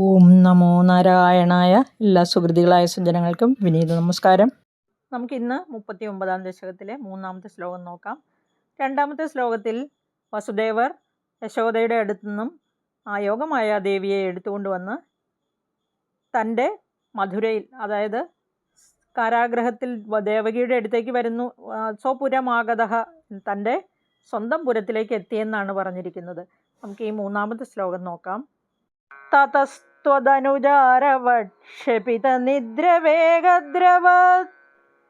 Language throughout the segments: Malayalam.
ഓം നമോ നാരായണായ എല്ലാ സുഹൃതികളായ സജ്ജനങ്ങൾക്കും വിനീത നമസ്കാരം. നമുക്ക് ഇന്ന് മുപ്പത്തി ഒമ്പതാം ദശകത്തിലെ മൂന്നാമത്തെ ശ്ലോകം നോക്കാം. രണ്ടാമത്തെ ശ്ലോകത്തിൽ വസുദേവർ യശോദയുടെ അടുത്തു നിന്നും ആ യോഗമായ ദേവിയെ എടുത്തുകൊണ്ടുവന്ന് തന്റെ മധുരയിൽ അതായത് കാരാഗ്രഹത്തിൽ ദേവകിയുടെ അടുത്തേക്ക് വരുന്നു സ്വപുരമാഗത തന്റെ സ്വന്തം പുരത്തിലേക്ക് എത്തിയെന്നാണ് പറഞ്ഞിരിക്കുന്നത്. നമുക്ക് ഈ മൂന്നാമത്തെ ശ്ലോകം നോക്കാം.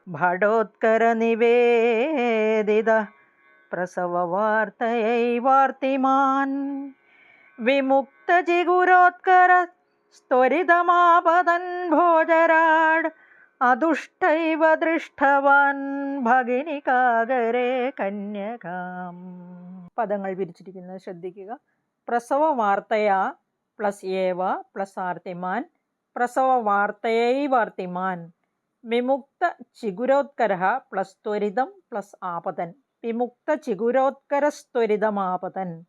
ഭടോത്കരനിവേദിത പ്രസവവാർത്തയൈവാർത്തിമാൻ വിമുക്തജിഗുരോത്കര സ്ത്വരിതമാപതൻ ഭോജരാട്. അതുഷ്ടൈവ ദൃഷ്ടവാൻ ഭഗിനികാകരെ കന്യകാം. പദങ്ങൾ വിരിച്ചിരിക്കുന്നത് ശ്രദ്ധിക്കുക. പ്രസവ വാർത്തയാ പ്ലസ് ഏവ പ്ലസ് ആർത്തിമാൻ പ്രസവ വാർത്തയൈവാർത്തിമാൻ വിമുക്ത ചിഗുരോത്കര പ്ലസ് ത്വരിതം പ്ലസ് ആപതൻ വിമുക്ത ചിഗുരോത്കരസ്ത്വരിതമാപതൻ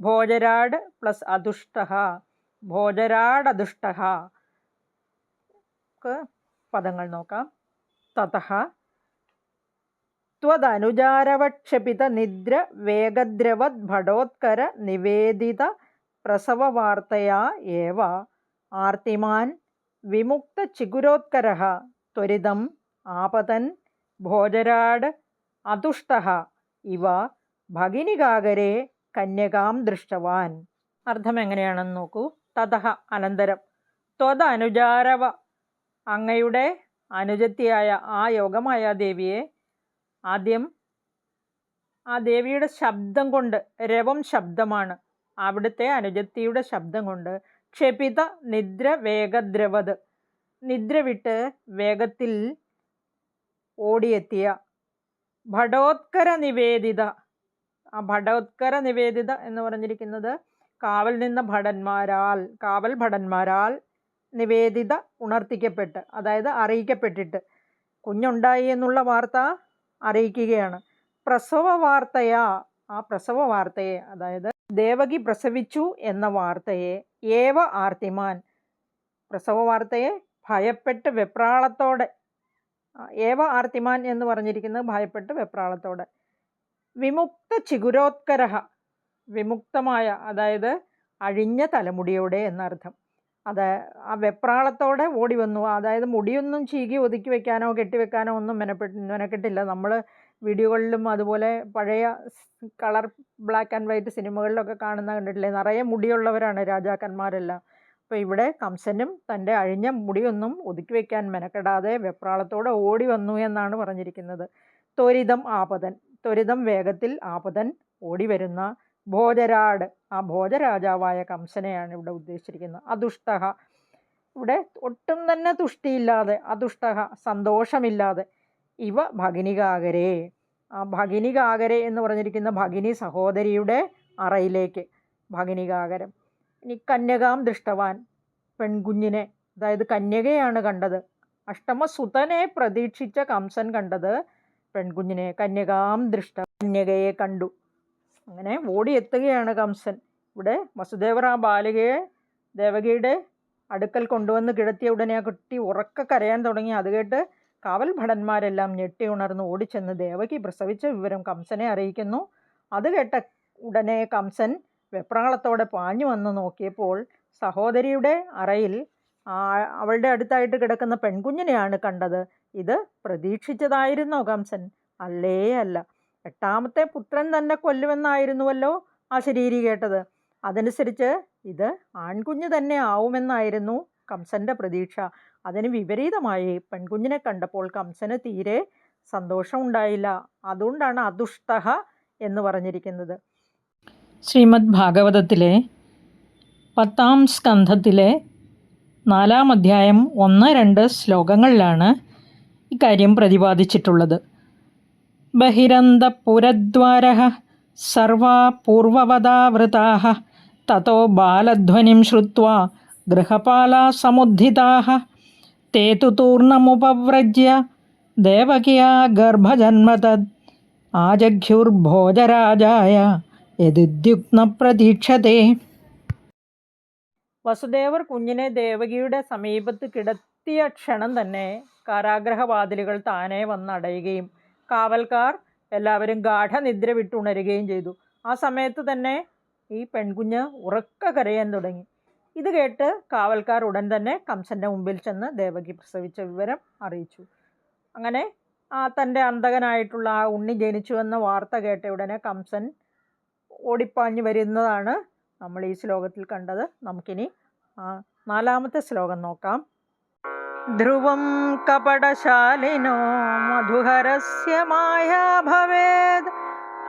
ഭോജരാട് പ്ലസ് അതുഷ്ട ഭോജരാടതുഷ്ട പദങ്ങൾ നോക്കാം. തതഃ ത്വദനുജാരവക്ഷപിത നിദ്ര വേഗദ്രവത് ഭടോത്കര നിവേദിത പ്രസവവാർത്തയാ ഏവ? ആർത്തിമാൻ വിമുക്തചിഗുരോത്കര ത്വരിതം ആപതൻ ഭോജരാട് അതുഷ്ട ഇവ ഭഗിനികാകരെ കന്യകാം ദൃഷ്ടവാൻ. അർത്ഥം എങ്ങനെയാണെന്ന് നോക്കൂ. തഥ അനന്തരം. ത്വതനുജാരവ അങ്ങയുടെ അനുജത്തിയായ ആ യോഗമായ ദേവിയെ ആദ്യം ആ ദേവിയുടെ ശബ്ദം കൊണ്ട് രവം ശബ്ദമാണ്. അവിടുത്തെ അനുജത്തിയുടെ ശബ്ദം കൊണ്ട് ക്ഷപിത നിദ്ര വേഗദ്രവത്. നിദ്ര വിട്ട് വേഗത്തിൽ ഓടിയെത്തിയ ഭടോത്കര നിവേദിത. ആ ഭടോത്കര നിവേദിത എന്ന് പറഞ്ഞിരിക്കുന്നത് കാവൽ നിന്ന ഭടന്മാരാൽ കാവൽ ഭടന്മാരാൽ നിവേദിത ഉണർത്തിക്കപ്പെട്ട് അതായത് അറിയിക്കപ്പെട്ടിട്ട്. കുഞ്ഞുണ്ടായി എന്നുള്ള വാർത്ത അറിയിക്കുകയാണ്. പ്രസവ വാർത്തയാ ആ പ്രസവ വാർത്തയെ അതായത് ദേവകി പ്രസവിച്ചു എന്ന വാർത്തയെ ഏവ ആർത്തിമാൻ? പ്രസവ വാർത്തയെ ഭയപ്പെട്ട് വെപ്രാളത്തോടെ ഏവ ആർത്തിമാൻ എന്ന് പറഞ്ഞിരിക്കുന്നത് ഭയപ്പെട്ട് വെപ്രാളത്തോടെ. വിമുക്ത ചിഗുരോത്കരഹ വിമുക്തമായ അതായത് അഴിഞ്ഞ തലമുടിയോടെ എന്നർത്ഥം. അത് ആ വെപ്രാളത്തോടെ ഓടി വന്നു അതായത് മുടിയൊന്നും ചീകി ഒതുക്കി വെക്കാനോ കെട്ടിവെക്കാനോ ഒന്നും മെനപ്പെട്ട് മെനക്കെട്ടില്ല. നമ്മൾ വീഡിയോകളിലും അതുപോലെ പഴയ കളർ ബ്ലാക്ക് ആൻഡ് വൈറ്റ് സിനിമകളിലൊക്കെ കാണുന്ന കണ്ടിട്ടില്ലേ? നിറയെ മുടിയുള്ളവരാണ് രാജാക്കന്മാരെല്ലാം. അപ്പോൾ ഇവിടെ കംസനും തന്റെ അഴിഞ്ഞ മുടിയൊന്നും ഒതുക്കി വയ്ക്കാൻ മെനക്കെടാതെ വെപ്രാളത്തോടെ ഓടി വന്നു എന്നാണ് പറഞ്ഞിരിക്കുന്നത്. ത്വരിതം ആപതൻ ത്വരിതം വേഗത്തിൽ ആപതൻ ഓടി വരുന്ന ഭോജരാട്. ആ ഭോജരാജാവായ കംസനെയാണ് ഇവിടെ ഉദ്ദേശിച്ചിരിക്കുന്നത്. അതുഷ്ടഹ ഇവിടെ ഒട്ടും തന്നെ തുഷ്ടിയില്ലാതെ അതുഷ്ടഹ സന്തോഷമില്ലാതെ ഇവ ഭഗിനികാകരെ. ആ ഭഗിനികാകരെ എന്ന് പറഞ്ഞിരിക്കുന്ന ഭഗിനി സഹോദരിയുടെ അറയിലേക്ക് ഭഗിനികാകരം. ഇനി കന്യകാം ദൃഷ്ടവാൻ പെൺകുഞ്ഞിനെ അതായത് കന്യകയാണ് കണ്ടത്. അഷ്ടമസുതനെ പ്രതീക്ഷിച്ച കംസൻ കണ്ടത് പെൺകുഞ്ഞിനെ കന്യകാം ദൃഷ്ട കന്യകയെ കണ്ടു. അങ്ങനെ ഓടിയെത്തുകയാണ് കംസൻ. ഇവിടെ വസുദേവർ ആ ബാലികയെ ദേവകിയുടെ അടുക്കൽ കൊണ്ടുവന്ന് കിടത്തിയ ഉടനെ ആ കുട്ടി ഉറക്ക കരയാൻ തുടങ്ങി. അത് കേട്ട് കാവൽ ഭടന്മാരെല്ലാം ഞെട്ടി ഉണർന്നു ഓടിച്ചെന്ന് ദേവകി പ്രസവിച്ച വിവരം കംസനെ അറിയിക്കുന്നു. അത് കേട്ട ഉടനെ കംസൻ വെപ്രാളത്തോടെ പാഞ്ഞു വന്ന് നോക്കിയപ്പോൾ സഹോദരിയുടെ അറയിൽ അവളുടെ അടുത്തായിട്ട് കിടക്കുന്ന പെൺകുഞ്ഞിനെയാണ് കണ്ടത്. ഇത് പ്രതീക്ഷിച്ചതായിരുന്നോ കംസൻ? അല്ലേ അല്ല. എട്ടാമത്തെ പുത്രൻ തന്നെ കൊല്ലുമെന്നായിരുന്നുവല്ലോ ആ ശരീരി കേട്ടത്. അതനുസരിച്ച് ഇത് ആൺകുഞ്ഞ് തന്നെ ആവുമെന്നായിരുന്നു കംസന്റെ പ്രതീക്ഷ. അതിന് വിപരീതമായി പെൺകുഞ്ഞിനെ കണ്ടപ്പോൾ കംസന് തീരെ സന്തോഷമുണ്ടായില്ല. അതുകൊണ്ടാണ് അതുഷ്ടഹ എന്ന് പറഞ്ഞിരിക്കുന്നത്. ശ്രീമദ് ഭാഗവതത്തിലെ പത്താം സ്കന്ധത്തിലെ നാലാം അധ്യായം ഒന്ന് രണ്ട് ശ്ലോകങ്ങളിലാണ് ഇക്കാര്യം പ്രതിപാദിച്ചിട്ടുള്ളത്. ബഹിരന്തപുരദ്വാര സർവാ പൂർവവതാവൃതാ തതോ ബാലധ്വനിം ശ്രുത്വാ ഗൃഹപാലാ സമുദ്ധിതാः ते तु तूर्णमुपव्रज्य देवक्या गर्भजन्मतद् आजघ्युर्भोजराजाय यदुद्युक्नप्रतीक्षते വസുദേവർ കുഞ്ഞിനെ ദേവകിയുടെ സമീപത്ത് കിടത്തിയ ക്ഷണം തന്നെ കാരാഗ്രഹവാതിലുകൾ താനെ വന്നടയുകയും കാവൽക്കാർ എല്ലാവരും ഗാഠനിദ്ര വിട്ടുണരുകയും ചെയ്തു ആ സമയത്ത് തന്നെ ഈ പെൺകുഞ്ഞ് ഉറക്ക കരയാൻ തുടങ്ങി ഇത് കേട്ട് കാവൽക്കാർ ഉടൻ തന്നെ കംസന്റെ മുമ്പിൽ ചെന്ന് ദേവകി പ്രസവിച്ച വിവരം അറിയിച്ചു. അങ്ങനെ ആ തന്റെ അന്തകനായിട്ടുള്ള ആ ഉണ്ണി ജനിച്ചുവെന്ന വാർത്ത കേട്ട ഉടനെ കംസൻ ഓടിപ്പാഞ്ഞു വരുന്നതാണ് നമ്മൾ ഈ ശ്ലോകത്തിൽ കണ്ടത്. നമുക്കിനി ആ നാലാമത്തെ ശ്ലോകം നോക്കാം. ധ്രുവം കപടശാലിനോ മധുഹരസ്യ മായാ ഭവേദ്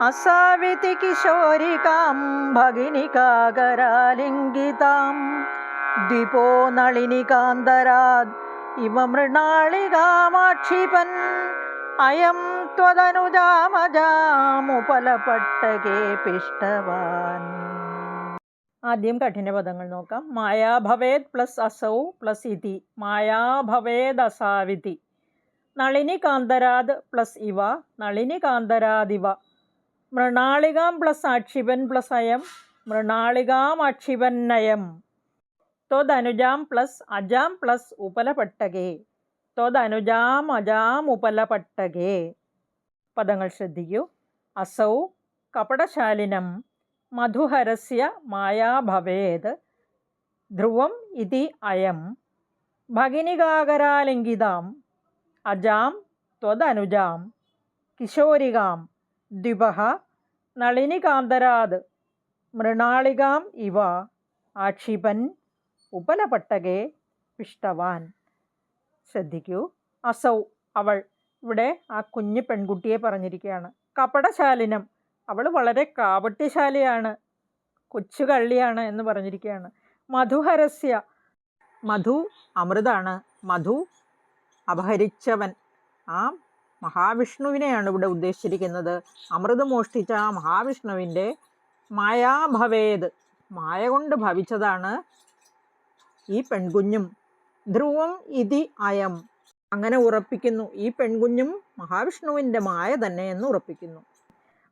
അസാവിതി കിശോരികാം ഭഗിനികാകരാലിംഗിതാം. ദ്വിപോ നളിനികാന്തരാത് ഇവ മൃണാളികാമാക്ഷിപൻ. അയം ത്വതനുജാമജാമുപലപട്ടകേ ആദ്യം കഠിനപദങ്ങൾ നോക്കാം. മായാഭവേദ് പ്ലസ് അസൗ പ്ലസ് ഇതി. മായാഭവേദ് അസാവിതി നളിനി കാന്തരാത് പ്ലസ് ഇവ. നളിനി കാന്തരാദിവ മൃണാളികാം പ്ലസ് ആക്ഷിപൻ പ്ലസ് അയം മൃണാളികാം ആക്ഷിപന്നയം ത്വതനുജാം പ്ലസ് അജാം പ്ലസ് ഉപലപട്ടകേ. ത്വതനുജാം അജാം ഉപലപട്ടകേ. പദങ്ങൾ ശ്രദ്ധിക്കൂ. അസൗ കപടശാലിനം. മധുഹരസ്യ മായാഭവേത്. ധ്രുവം ഇതി അയം. ഭഗിനികാകരാലിംഗിതാം. അജാം ത്വതനുജാം. കിശോരികാം. ദ്വിപഹ നളിനികാന്തരാത്. മൃണാളികാം ഇവ ആക്ഷിപൻ ഉപലപട്ടകെ പിഷ്ടവാൻ. ശ്രദ്ധിക്കൂ അസൗ അവൾ ഇവിടെ ആ കുഞ്ഞു പെൺകുട്ടിയെ പറഞ്ഞിരിക്കുകയാണ്. കപടശാലിനം. അവൾ വളരെ കാപട്യശാലിയാണ് കൊച്ചു കള്ളിയാണ് എന്ന് പറഞ്ഞിരിക്കുകയാണ്. മധുഹരസ്യ. മധു അമൃതാണ്. മധു അപഹരിച്ചവൻ. ആ മഹാവിഷ്ണുവിനെയാണ് ഇവിടെ ഉദ്ദേശിച്ചിരിക്കുന്നത്. അമൃത് മോഷ്ടിച്ച ആ മഹാവിഷ്ണുവിന്റെ മായാഭവേത് മായ കൊണ്ട് ഭവിച്ചതാണ് ഈ പെൺകുഞ്ഞും. ധ്രുവം ഇതി അയം. അങ്ങനെ ഉറപ്പിക്കുന്നു. ഈ പെൺകുഞ്ഞും മഹാവിഷ്ണുവിന്റെ മായ തന്നെ എന്ന് ഉറപ്പിക്കുന്നു.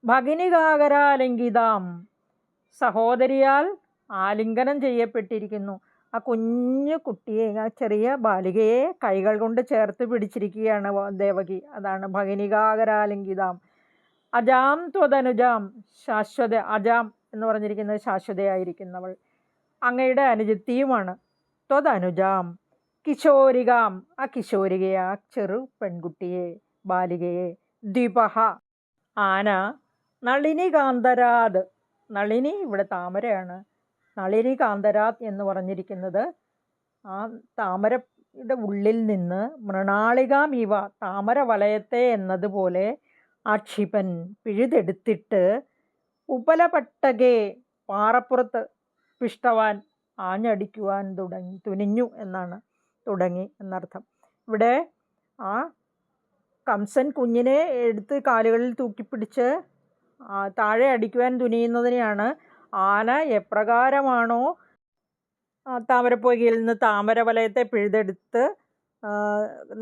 ഭഗിനികാകരാലിംഗിതാം. സഹോദരിയാൽ ആലിംഗനം ചെയ്യപ്പെട്ടിരിക്കുന്നു. ആ കുഞ്ഞു കുട്ടിയെ ആ ചെറിയ ബാലികയെ കൈകൾ കൊണ്ട് ചേർത്ത് പിടിച്ചിരിക്കുകയാണ് ദേവകി. അതാണ് ഭഗനികാകരാലിംഗിതാം. അജാം ത്വതനുജാം ശാശ്വത അജാം എന്ന് പറഞ്ഞിരിക്കുന്നത് ശാശ്വതയായിരിക്കുന്നവൾ. അങ്ങയുടെ അനുജത്തിയുമാണ്. ത്വതനുജാം കിശോരികാം. ആ കിശോരികയെ ആ ചെറു പെൺകുട്ടിയെ ബാലികയെ ദ്വിപഹ ആന നളിനി കാന്തരാത് നളിനി ഇവിടെ താമരയാണ്. നളിനി കാന്തരാത് എന്ന് പറഞ്ഞിരിക്കുന്നത് ആ താമരയുടെ ഉള്ളിൽ നിന്ന് മൃണാളികാം ഇവ താമര വലയത്തെ എന്നതുപോലെ ആക്ഷിപൻ പിഴുതെടുത്തിട്ട് ഉപലപട്ടകെ പാറപ്പുറത്ത് പിഷ്ടവാൻ ആഞ്ഞടിക്കുവാൻ തുടങ്ങി തുനിഞ്ഞു എന്നാണ് തുടങ്ങി എന്നർത്ഥം. ഇവിടെ ആ കംസൻ കുഞ്ഞിനെ എടുത്ത് കാലുകളിൽ തൂക്കിപ്പിടിച്ച് ആ, താഴെ അടിക്കുവാൻ തുനിയുന്നതിനെയാണ് ആന എപ്രകാരമാണോ താമരപ്പൊയ്കയിൽ നിന്ന് താമര വലയത്തെ പിഴുതെടുത്ത്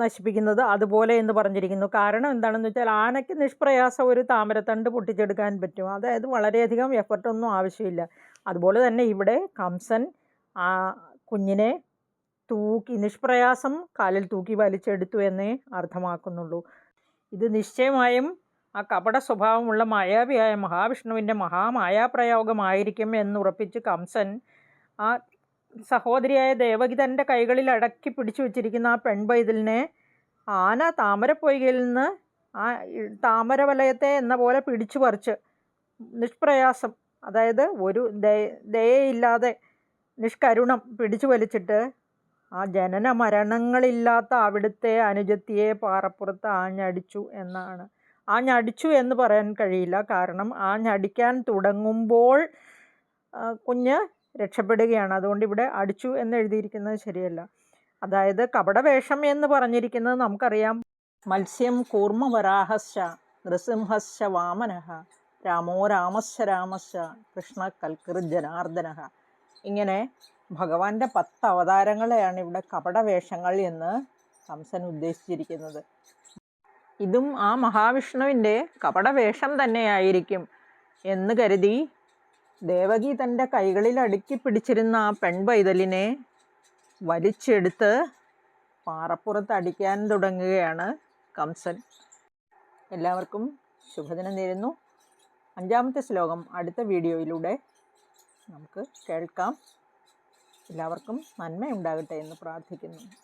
നശിപ്പിക്കുന്നത് അതുപോലെ എന്ന് പറഞ്ഞിരിക്കുന്നു. കാരണം എന്താണെന്ന് വെച്ചാൽ ആനയ്ക്ക് നിഷ്പ്രയാസം ഒരു താമരത്തണ്ട് പൊട്ടിച്ചെടുക്കാൻ പറ്റും. അതായത് വളരെയധികം എഫർട്ടൊന്നും ആവശ്യമില്ല. അതുപോലെ തന്നെ ഇവിടെ കംസൻ ആ കുഞ്ഞിനെ തൂക്കി നിഷ്പ്രയാസം കാലിൽ തൂക്കി വലിച്ചെടുത്തു എന്നേ അർത്ഥമാക്കുന്നുള്ളൂ. ഇത് നിശ്ചയമായും ആ കപട സ്വഭാവമുള്ള മായാവിയായ മഹാവിഷ്ണുവിന്റെ മഹാമായാപ്രയോഗമായിരിക്കും എന്നുറപ്പിച്ച് കംസൻ ആ സഹോദരിയായ ദേവകി തന്റെ കൈകളിൽ അടക്കി പിടിച്ചു വെച്ചിരിക്കുന്ന ആ പെൺപൈതലിനെ ആന താമരപ്പൊയ്കയിൽ നിന്ന് ആ താമര വലയത്തെ എന്ന പോലെ പിടിച്ചു പറിച്ച് നിഷ്പ്രയാസം അതായത് ഒരു ദയ- ദയയില്ലാതെ നിഷ്കരുണം പിടിച്ചു വലിച്ചിട്ട് ആ ജനന മരണങ്ങളില്ലാത്ത അവിടുത്തെ അനുജത്തിയെ പാറപ്പുറത്ത് ആഞ്ഞടിച്ചു എന്നാണ് ആഞ്ഞടിച്ചു എന്ന് പറയാൻ കഴിയില്ല. കാരണം ആഞ്ഞടിക്കാൻ തുടങ്ങുമ്പോൾ കുഞ്ഞ് രക്ഷപ്പെടുകയാണ്. അതുകൊണ്ട് ഇവിടെ അടിച്ചു എന്ന് എഴുതിയിരിക്കുന്നത് ശരിയല്ല. അതായത് കപടവേഷം എന്ന് പറഞ്ഞിരിക്കുന്നത് നമുക്കറിയാം. മത്സ്യം കൂർമ്മവരാഹശ്ച നൃസിംഹശ വാമനഹ രാമോ രാമശ രാമശ കൃഷ്ണ കൽക്കൃ ജനാർദ്ദനഹ ഇങ്ങനെ ഭഗവാന്റെ പത്ത് അവതാരങ്ങളെയാണ് ഇവിടെ കപടവേഷങ്ങൾ എന്ന് കംസൻ ഉദ്ദേശിച്ചിരിക്കുന്നത്. ഇതും ആ മഹാവിഷ്ണുവിന്റെ കപടവേഷം തന്നെയായിരിക്കും എന്ന് കരുതി ദേവകി തന്റെ കൈകളിൽ അടുക്കി പിടിച്ചിരുന്ന ആ പെൺപൈതലിനെ വലിച്ചെടുത്ത് പാറപ്പുറത്ത് അടിക്കാൻ തുടങ്ങുകയാണ് കംസൻ. എല്ലാവർക്കും ശുഭദിനം നേരുന്നു. അഞ്ചാമത്തെ ശ്ലോകം അടുത്ത വീഡിയോയിലൂടെ നമുക്ക് കേൾക്കാം. എല്ലാവർക്കും നന്മയുണ്ടാകട്ടെ എന്ന് പ്രാർത്ഥിക്കുന്നു.